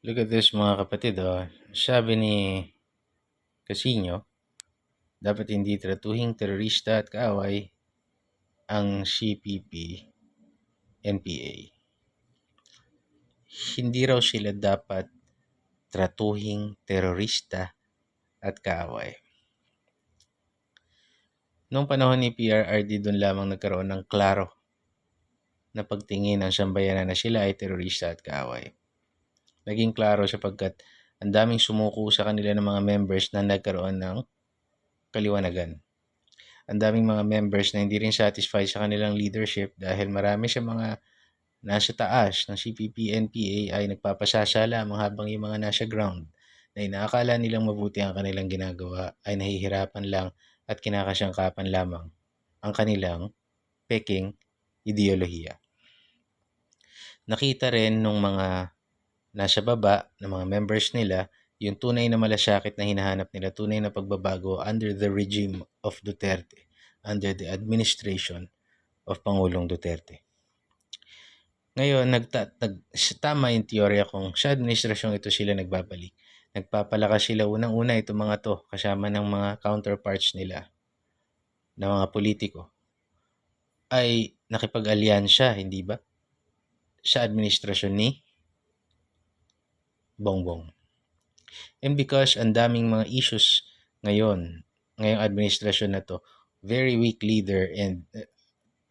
Look at this mga kapatid, oh. Sabi ni Casino, dapat hindi tratuhing terorista at kaaway ang CPP NPA. Hindi raw sila dapat tratuhing terorista at kaaway. Noong panahon ni PRRD, doon lamang nagkaroon ng klaro na pagtingin ng sambayanan na sila ay terorista at kaaway. Naging klaro sapagkat ang daming sumuko sa kanila ng mga members na nagkaroon ng kaliwanagan. Ang daming mga members na hindi rin satisfied sa kanilang leadership dahil marami sa mga nasa taas ng CPP, NPA ay nagpapasasa lamang habang yung mga nasa ground na inaakala nilang mabuti ang kanilang ginagawa ay nahihirapan lang at kinakasyangkapan lamang ang kanilang peking ideolohiya. Nakita rin nung mga nasa baba ng mga members nila yung tunay na malasakit na hinahanap nila, tunay na pagbabago under the regime of Duterte, under the administration of Pangulong Duterte. Ngayon, nagta, nag, tama yung teorya kung sa administrasyong ito sila nagbabalik. Nagpapalakas sila unang-una itong mga to kasama ng mga counterparts nila na mga politiko ay nakipag-alyansya, hindi ba? Sa administrasyon ni Bongbong. And because ang daming mga issues ngayon, ngayong administrasyon na to, very weak leader and uh,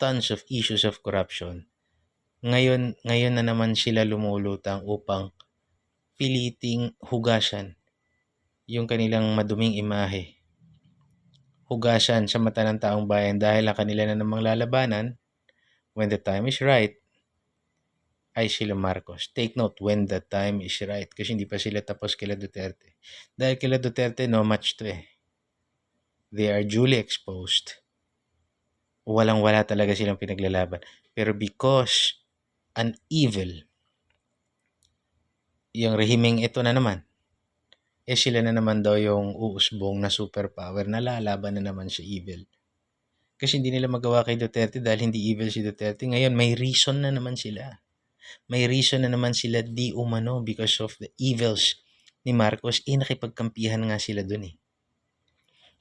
tons of issues of corruption, ngayon, ngayon na naman sila lumulutang upang piliting hugasan yung kanilang maduming imahe. Hugasan sa mata ng taong bayan dahil ang kanila na namang lalabanan, when the time is right, ay sila Marcos. Take note, when the time is right. Kasi hindi pa sila tapos kila Duterte. Dahil kila Duterte, no match to eh. They are duly exposed. Walang-wala talaga silang pinaglalaban. Pero because an evil, yung rehimeng ito na naman, eh sila na naman daw yung uusbong na superpower na lalaban na naman sa evil. Kasi hindi nila magawa kay Duterte dahil hindi evil si Duterte. Ngayon, may reason na naman sila may reason na naman sila di umano because of the evils ni Marcos, eh nakipagkampihan nga sila dun eh.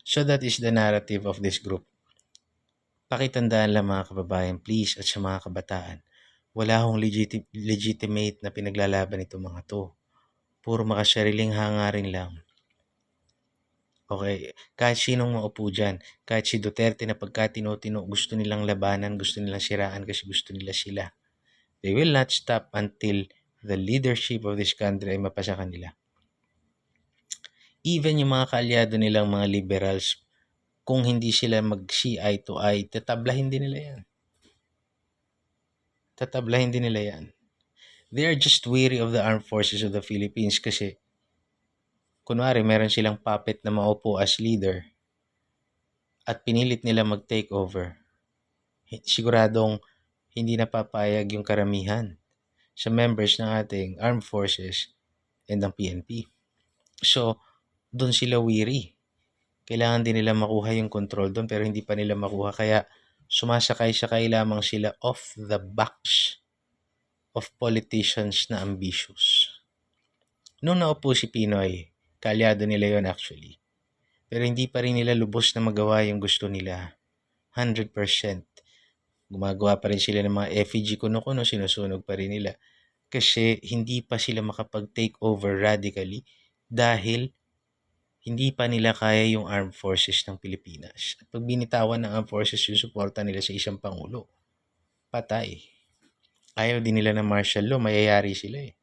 So that is the narrative of this group. Pakitandaan lang mga kababayan, please, at sa mga kabataan, wala akong legiti- legitimate na pinaglalaban itong mga to. Puro makasariling hangarin lang. Okay, kahit sinong maupo dyan, kahit si Duterte na pagka tinutino, gusto nilang labanan, gusto nilang siraan kasi gusto nila sila. They will not stop until the leadership of this country ay mapasa kanila. Even yung mga kaalyado nilang mga liberals, kung hindi sila mag-see eye to eye, tatablahin din nila yan. Tatablahin din nila yan. They are just weary of the armed forces of the Philippines kasi kunwari meron silang puppet na maupo as leader at pinilit nila mag-take over. Siguradong hindi napapayag yung karamihan sa members ng ating armed forces and ng PNP. So, doon sila weary. Kailangan din nila makuha yung control doon pero hindi pa nila makuha. Kaya sumasakay-sakay lamang sila off the backs of politicians na ambitious. Noong naupo si Pinoy, kalyado nila yon actually. Pero hindi pa rin nila lubos na magawa yung gusto nila. 100%. Gumagawa pa rin sila ng mga effigy kuno-kuno, sinusunog pa rin nila. Kasi hindi pa sila makapag-take over radically dahil hindi pa nila kaya yung armed forces ng Pilipinas. At pag binitawan ng armed forces yung suporta nila sa isang pangulo, patay. Ayaw din nila ng martial law, mayayari sila eh.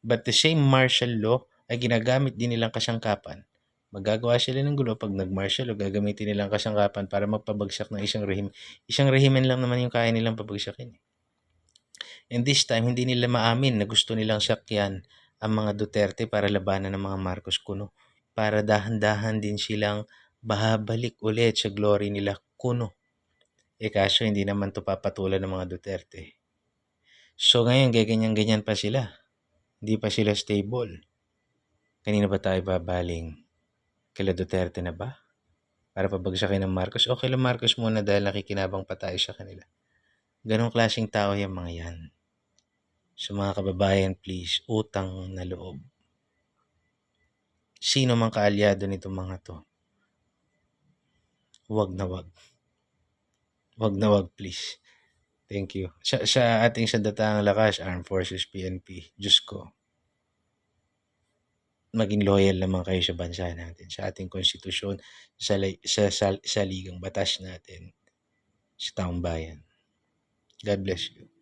But the same martial law ay ginagamit din nilang kasangkapan. Magagawa sila ng gulo pag nag-martial law, gagamitin nilang kasangkapan para magpabagsak ng isang rehim. Isang rehimen lang naman yung kaya nilang pabagsakin. Eh. And this time, hindi nila maamin na gusto nilang sakyan ang mga Duterte para labanan ng mga Marcos kuno para dahan-dahan din silang bahabalik ulit sa glory nila kuno. Eh kaso hindi naman to papatulan ng mga Duterte. So ngayon, ganyan-ganyan pa sila. Hindi pa sila stable. Kanina ba tayo babaling? Kila Duterte na ba? Para pabagsakin ng Marcos? O kila Marcos muna dahil nakikinabang pa tayo sa kanila. Ganong klaseng tao yung mga yan. sa mga kababayan please, utang na loob. Sino mang kaalyado nitong mga 'to. Wag na wag. Wag na wag please. Thank you. Sa sa ating sandatahang lakas, Armed Forces, PNP, Diyos ko. Maging loyal naman kayo sa bansa natin, sa ating konstitusyon, sa lay sa sa saligang batas natin, sa taong bayan. God bless you.